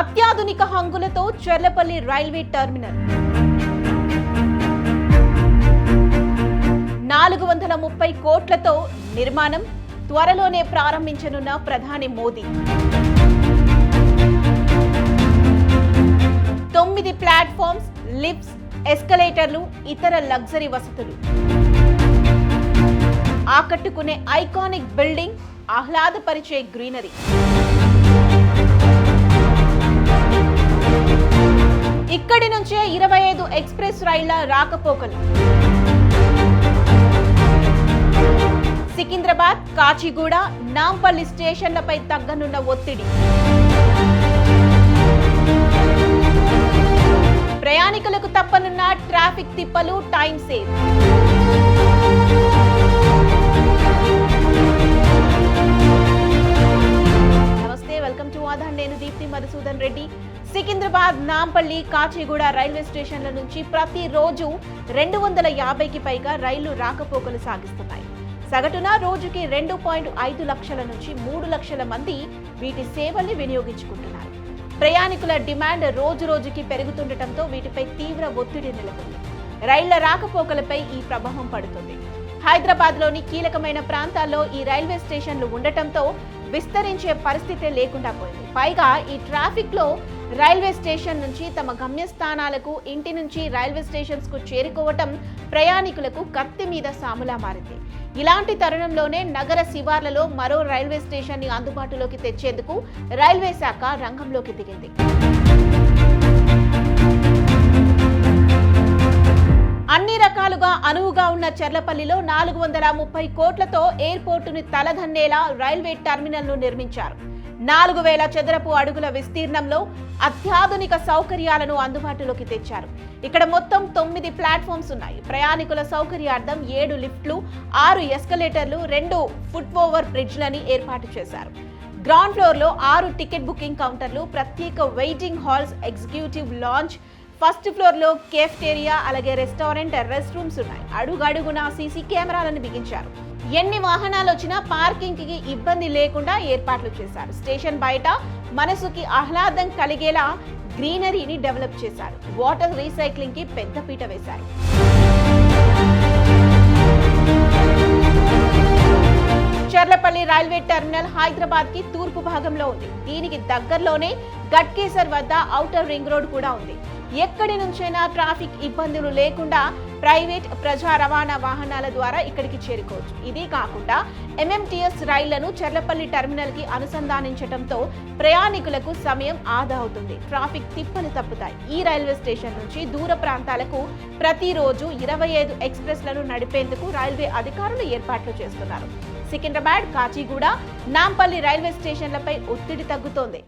అత్యాధునిక హంగులతో Cherlapally railway terminal. నాలుగు వందల ముప్పై కోట్లతో నిర్మాణం త్వరలోనే ప్రారంభించనున్న ప్రధాని మోదీ. తొమ్మిది ప్లాట్ఫామ్స్ లిఫ్ట్స్ ఎస్కలేటర్లు ఇతర లగ్జరీ వసతులు. ఆకట్టుకునే ఐకానిక్ బిల్డింగ్ ఆహ్లాదపరిచే గ్రీనరీ. ఇక్కడి నుంచే ఇరవై ఐదు ఎక్స్ప్రెస్ రైళ్ళ రాకపోకలు. సికింద్రాబాద్ కాచిగూడ నాంపల్లి స్టేషన్లపై తగ్గనున్న ఒత్తిడి. ప్రయాణికులకు తప్పనున్న ట్రాఫిక్ తిప్పలు టైం సేవ్. నమస్తే వెల్కమ్ టు ఆధార్. నేను దీప్తి మధుసూదన్ రెడ్డి. సికింద్రాబాద్ నాంపల్లి కాచిగూడ రైల్వే స్టేషన్ల నుంచి ప్రతిరోజు రెండు వందల యాభైకి పైగా రైళ్ళు రాకపోకలు సాగిస్తున్నాయి. సగటున రోజుకి రెండు పాయింట్ ఐదు లక్షల నుంచి మూడు లక్షల మంది వీటి సేవల్ని వినియోగించుకుంటున్నారు. ప్రయాణికుల డిమాండ్ రోజు రోజుకి పెరుగుతుండటంతో వీటిపై తీవ్ర ఒత్తిడి నెలకొంది. రైళ్ళ రాకపోకలపై ఈ ప్రభావం పడుతుంది. హైదరాబాద్లోని కీలకమైన ప్రాంతాల్లో ఈ రైల్వే స్టేషన్లు ఉండటంతో విస్తరించే పరిస్థితే లేకుండా పోయింది. పైగా ఈ ట్రాఫిక్లో రైల్వే స్టేషన్ నుంచి తమ గమ్యస్థానాలకు ఇంటి నుంచి రైల్వే స్టేషన్స్కు చేరుకోవటం ప్రయాణికులకు కత్తి మీద సాములా మారింది. ఇలాంటి తరుణంలోనే నగర శివార్లలో మరో రైల్వే స్టేషన్ని అందుబాటులోకి తెచ్చేందుకు రైల్వే శాఖ రంగంలోకి దిగింది. అన్ని రకాలుగా అనువుగా ఉన్న చెర్లపల్లిలో నాలుగు వందల ముప్పై కోట్లతో ఎయిర్పోర్టుని తలదన్నేలా రైల్వే టెర్మినల్ను నిర్మించారు. నాలుగు వేల చదరపు అడుగుల విస్తీర్ణంలో అత్యాధునిక సౌకర్యాలను అందుబాటులోకి తెచ్చారు. ఇక్కడ మొత్తం తొమ్మిది ప్లాట్ఫామ్స్ ఉన్నాయి. ప్రయాణికుల సౌకర్యార్థం ఏడు లిఫ్ట్లు ఆరు ఎస్కలేటర్లు రెండు ఫుట్ ఓవర్ బ్రిడ్జ్లని ఏర్పాటు చేశారు. గ్రౌండ్ ఫ్లోర్లో ఆరు టికెట్ బుకింగ్ కౌంటర్లు ప్రత్యేక waiting halls executive lounge first ఫ్లోర్లో కేఫ్టేరియా అలాగే రెస్టారెంట్ రెస్ట్ రూమ్స్ ఉన్నాయి. అడుగడుగునా సీసీ కెమెరాలను బిగించారు. ఎన్ని వాహనాలు వచ్చినా పార్కింగ్కి ఇబ్బంది లేకుండా ఏర్పాట్లు చేశారు. స్టేషన్ బయట మనసుకి ఆహ్లాదం కలిగేలా గ్రీనరీని డెవలప్ చేశారు. వాటర్ రీసైక్లింగ్కి పెద్దపీట వేశారు. చర్లపల్లి రైల్వే టెర్మినల్ హైదరాబాద్కి తూర్పు భాగంలో ఉంది. దీనికి దగ్గరలోనే గట్కేసర్ వద్ద ఔటర్ రింగ్ రోడ్ కూడా ఉంది. ఎక్కడి నుంచైనా ట్రాఫిక్ ఇబ్బందులు లేకుండా ప్రైవేట్ ప్రజా రవాణా వాహనాల ద్వారా ఇక్కడికి చేరుకోవచ్చు. ఇది కాకుండా ఎంఎంటీఎస్ రైళ్ళను చర్లపల్లి టెర్మినల్కి అనుసంధానించడంతో ప్రయాణికులకు సమయం ఆదా అవుతుంది. ట్రాఫిక్ తిప్పలు తప్పుతాయి. ఈ రైల్వే స్టేషన్ నుంచి దూర ప్రాంతాలకు ప్రతిరోజు ఇరవై ఐదు ఎక్స్ప్రెస్లను నడిపేందుకు రైల్వే అధికారులు ఏర్పాట్లు చేస్తున్నారు. సికింద్రాబాద్ కాచిగూడ నాంపల్లి రైల్వే స్టేషన్లపై ఒత్తిడి తగ్గుతోంది.